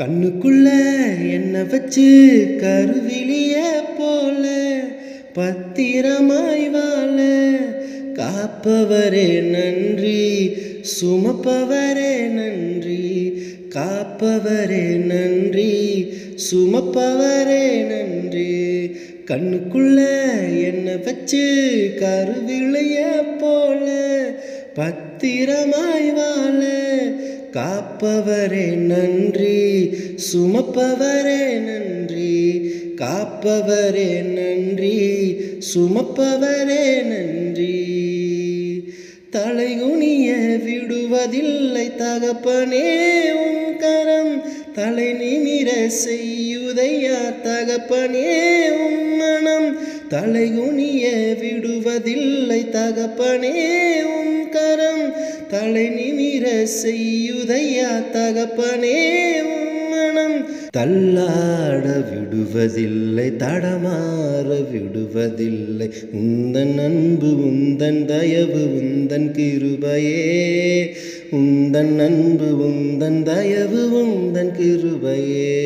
கண்ணுக்குள்ள என்ன வச்சு கருவிலிய போல பத்திரமாய் வாழ. காப்பவரே நன்றி சுமப்பவரே நன்றி காப்பவரே நன்றி சுமப்பவரே நன்றி. கண்ணுக்குள்ள என்ன வச்சு கருவிளைய போல பத்திரமாய் வாழ. காப்பவரே நன்றி. சுமப்பவரே நன்றி. காப்பவரே நன்றி. சுமப்பவரே நன்றி. தலைகுனிய விடுவதில்லை தகப்பனே உன் கரம். தலை நிமிர செய்யுதையா தகப்பனே உன் மனம். தலைகுனிய விடுவதில்லை தகப்பனே உன் கரம் தலை நிமிர செய்யுதையா தகப்பனே மனம் தள்ளாட விடுவதில்லை தடமாற விடுவதில்லை. உந்தன் அன்பு உந்தன் தயவு உந்தன் கிருபையே. உந்தன் அன்பு உந்தன் தயவு உந்தன் கிருபையே.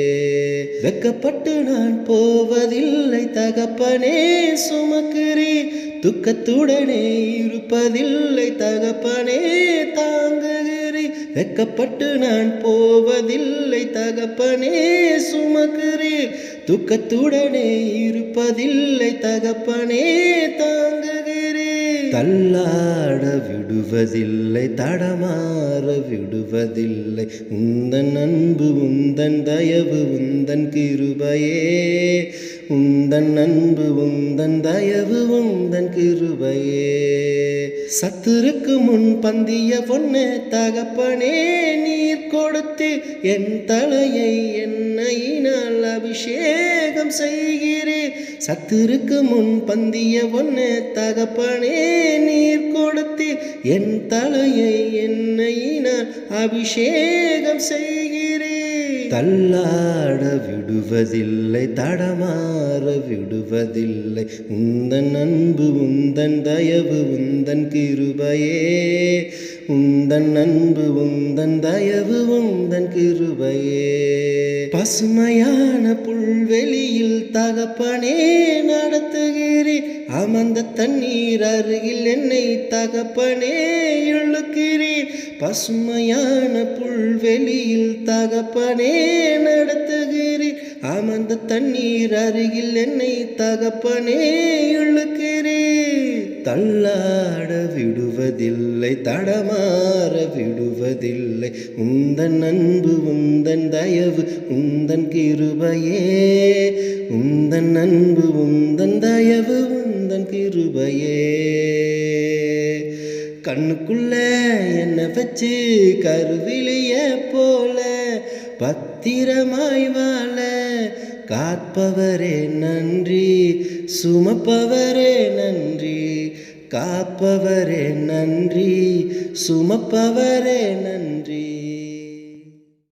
வெக்கப்பட்டு நான் போவதில்லை தகப்பனே சுமக்கிறே. துக்கத்துடனே இருப்பதில்லை தகப்பனே தாங்குகிறே. வெக்கப்பட்டு நான் போவதில்லை தகப்பனே சுமக்கிறே. துக்கத்துடனே இருப்பதில்லை தகப்பனே தாங்குகிறே. தள்ளாட விடுவதில்லை தடமாற விடுவதில்லை. உந்தன் அன்பு உந்தன் தயவு உந்தன் கிருபையே. உந்தன் அன்பு உந்தன் தயவு உந்தன் கிருபையே. சத்துருக்கு முன் பந்திய பொண்ணு தகப்பனே நீர் கொடுத்து என் தலையை என்னையினால் அபிஷேகம் செய்கிறேன் சத்துருக்கு முன் பந்திய பொண்ணு தகப்பனே நீர் கொடுத்து என் தலையை என்னையினால் அபிஷேகம் செய் தள்ளாட விடுவதில்லை தடமாற விடுவதில்லை. உந்தன் அன்பு உந்தன் தயவு உந்தன் கிருபையே. உந்தன் அன்பு உந்தன் தயவு உந்தன் கிருபையே. பசுமையான புல்வெளியில் தகப்பனே நடத்துகிறே. அமர்ந்த தண்ணீர் அருகில் என்னை தகப்பனே இழுக்கிறேன் பசுமையான புல்வெளியில் தகப்பனே நடத்துகிறேன் அமர்ந்த தண்ணீர் அருகில் என்னை தகப்பனே இழுக்கிறேன் தள்ளாட விடுவதில்லை தடமாற விடுவதில்லை. உந்தன் அன்பு உந்தன் தயவு உந்தன் கிருபையே. உந்தன் அன்பு உந்தன் தயவு உந்தன் கிருபையே. கண்ணுக்குள்ள என்ன வச்சு கருவிலிய போல பத்திரமாய் வாழ காப்பவரே நன்றி. சுமப்பவரே நன்றி. காப்பவரே நன்றி. சுமப்பவரே நன்றி.